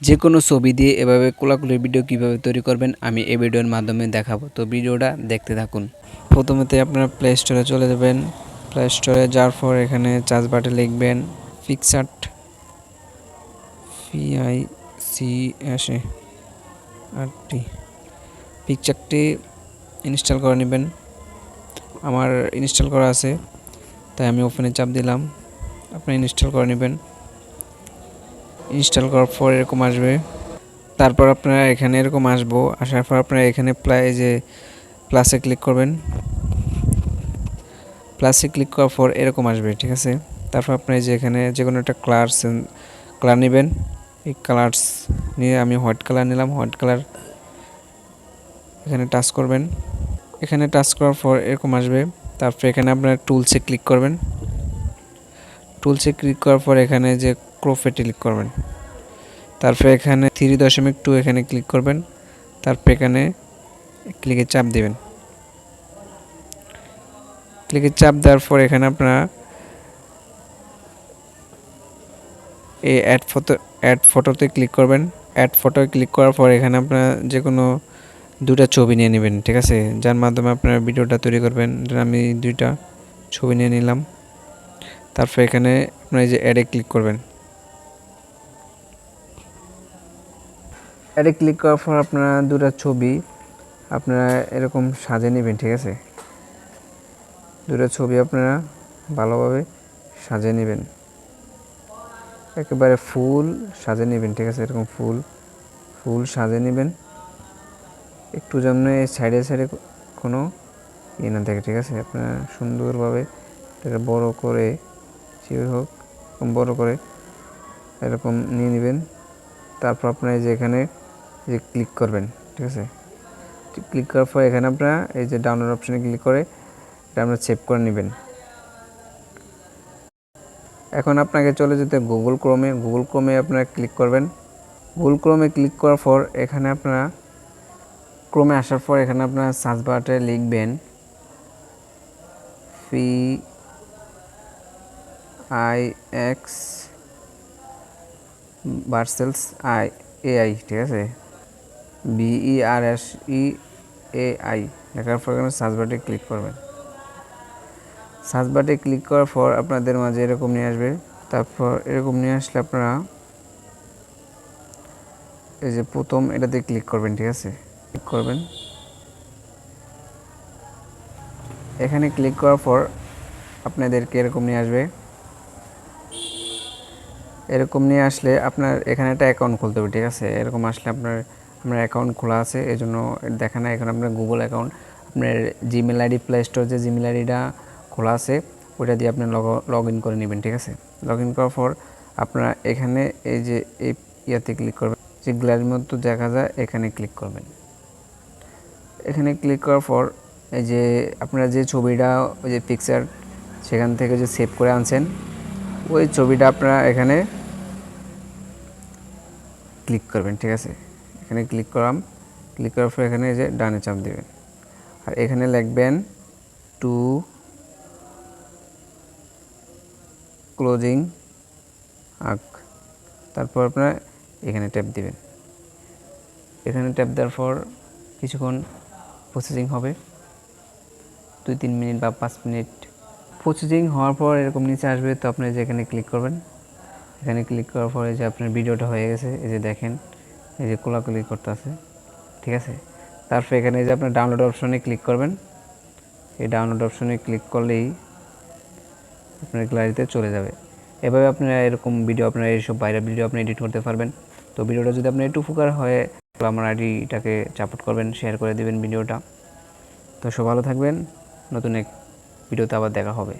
যে কোনো ছবি দিয়ে এভাবে কোলাকুলির ভিডিও কীভাবে তৈরি করবেন আমি এই ভিডিওর মাধ্যমে দেখাবো। তো ভিডিওটা দেখতে থাকুন। প্রথমেতে আপনারা প্লে স্টোরে চলে যাবেন। প্লে স্টোরে যাওয়ার পর এখানে চার্জ বাটে লিখবেন পিকসার্ট পিআই সি এস আটটি পিকচারটি ইনস্টল করে নেবেন। আমার ইনস্টল করা আছে, তাই আমি ওপেনে চাপ দিলাম। আপনি ইনস্টল করে নেবেন। ইনস্টল করার পর এরকম আসবে। তারপর আপনারা এখানে এরকম আসব। আসার পর আপনারা এখানে প্লাই যে প্লাসে ক্লিক করবেন। প্লাসে ক্লিক করার পর এরকম আসবে, ঠিক আছে? তারপর আপনি যে এখানে যে কোনো একটা কালার কালার নেবেন। এই কালার্স নিয়ে আমি হোয়াইট কালার নিলাম। হোয়াইট কালার এখানে টাচ করবেন। এখানে টাচ করার পর এরকম আসবে। তারপর এখানে আপনার টুলসে ক্লিক করবেন। টুলসে ক্লিক করার পর এখানে যে ক্রোফে ক্লিক করবেন। তারপর এখানে থ্রি দশমিক টু এখানে ক্লিক করবেন। তারপর এখানে ক্লিকে চাপ দিবেন। ক্লিকে চাপ দেওয়ার পর এখানে আপনারা এই অ্যাড ফটো অ্যাড ফটোতে ক্লিক করবেন। অ্যাড ফটোয় ক্লিক করার পর এখানে আপনারা যে কোনো দুটা ছবি নিয়ে নেবেন, ঠিক আছে? যার মাধ্যমে আপনারা ভিডিওটা তৈরি করবেন। আমি দুইটা ছবি নিয়ে নিলাম। তারপর এখানে আপনারা এই যে অ্যাডে ক্লিক করবেন। অ্যাডে ক্লিক করার পর আপনারা দুটা ছবি, আপনারা এরকম সাজে নেবেন, ঠিক আছে? দুটা ছবি আপনারা ভালোভাবে সাজিয়ে নেবেন। একেবারে ফুল সাজিয়ে নেবেন, ঠিক আছে? এরকম ফুল ফুল সাজিয়ে নেবেন। একটু এই সাইডে সাইডে কোনো ইয়ে না থাকে, ঠিক আছে? আপনারা সুন্দরভাবে এটাকে বড় করে, যেভাবে হোক বড় করে এরকম নিয়ে নেবেন। তারপর আপনার এই যে ক্লিক করবেন, ঠিক আছে? ক্লিক করার পর এখানে আপনারা এই যে ডাউনলোড অপশানে ক্লিক করে এটা আপনারা সেভ করে নেবেন। এখন আপনাকে চলে যেতে গুগল ক্রোমে গুগল ক্রোমে আপনারা ক্লিক করবেন। গুগল ক্রোমে ক্লিক করার পর এখানে আপনারা ক্রোমে আসার পর এখানে আপনারা সার্চ বাটে লিখবেন ফি আই এক্স বার্সেলস আই এআই ঠিক আছে? V R S E A I লেখার পর এখানে সার্চ বাটে ক্লিক করবেন। সার্চ বাটে ক্লিক করার পর আপনাদের মাঝে এরকম নিয়ে আসবে। তারপর এরকম নিয়ে আসলে আপনারা এই যে প্রথম এটাতে ক্লিক করবেন, ঠিক আছে? ক্লিক করবেন। এখানে ক্লিক করার পর আপনাদেরকে এরকম নিয়ে আসবে। এরকম নিয়ে আসলে আপনার এখানে একটা অ্যাকাউন্ট খুলতে হবে, ঠিক আছে? এরকম আসলে আপনার আপনার অ্যাকাউন্ট খোলা আছে এই জন্য দেখা না এখন আপনার গুগল অ্যাকাউন্ট আপনার জিমেল আইডি প্লে স্টোর যে জিমেল আইডিটা খোলা আছে, ওইটা দিয়ে আপনি লগ ইন করে নেবেন, ঠিক আছে? লগ ইন করার পর আপনারা এখানে এই যে এই ইয়াতে ক্লিক করবেন, যে গ্যালারির মতো দেখা যায়, এখানে ক্লিক করবেন। এখানে ক্লিক করার পর এই যে আপনারা যে ছবিটা, ওই যে পিকচার সেখান থেকে যে সেভ করে আনছেন, ওই ছবিটা আপনারা এখানে ক্লিক করবেন, ঠিক আছে? এখানে ক্লিক করাম। ক্লিক করার পর এখানে যে ডানে চাপ দেবেন। আর এখানে লিখবেন টু ক্লোজিং আক। তারপর আপনারা এখানে ট্যাপ দিবেন। এখানে ট্যাপ দেওয়ার পর কিছুক্ষণ প্রসেসিং হবে। দুই তিন মিনিট বা পাঁচ মিনিট প্রসেসিং হওয়ার পর এরকম নিচে আসবে, তো আপনি যে এখানে ক্লিক করবেন। এখানে ক্লিক করার পরে যে আপনার ভিডিওটা হয়ে গেছে, এই যে দেখেন। এই যে কোলাকুলি করতে আছে, ঠিক আছে? তারপর এখানে যে আপনার ডাউনলোড অপশনে ক্লিক করবেন। এই ডাউনলোড অপশনে ক্লিক করলেই আপনার গ্যালারিতে চলে যাবে। এভাবে আপনারা এরকম ভিডিও আপনারা এইসব বাইরের ভিডিও আপনি এডিট করতে পারবেন। তো ভিডিওটা যদি আপনার একটু উপকার হয় আমার আইডিটাকে সাপোর্ট করবেন শেয়ার করে দেবেন ভিডিওটা। তো সব ভালো থাকবেন। নতুন এক ভিডিওতে আবার দেখা হবে।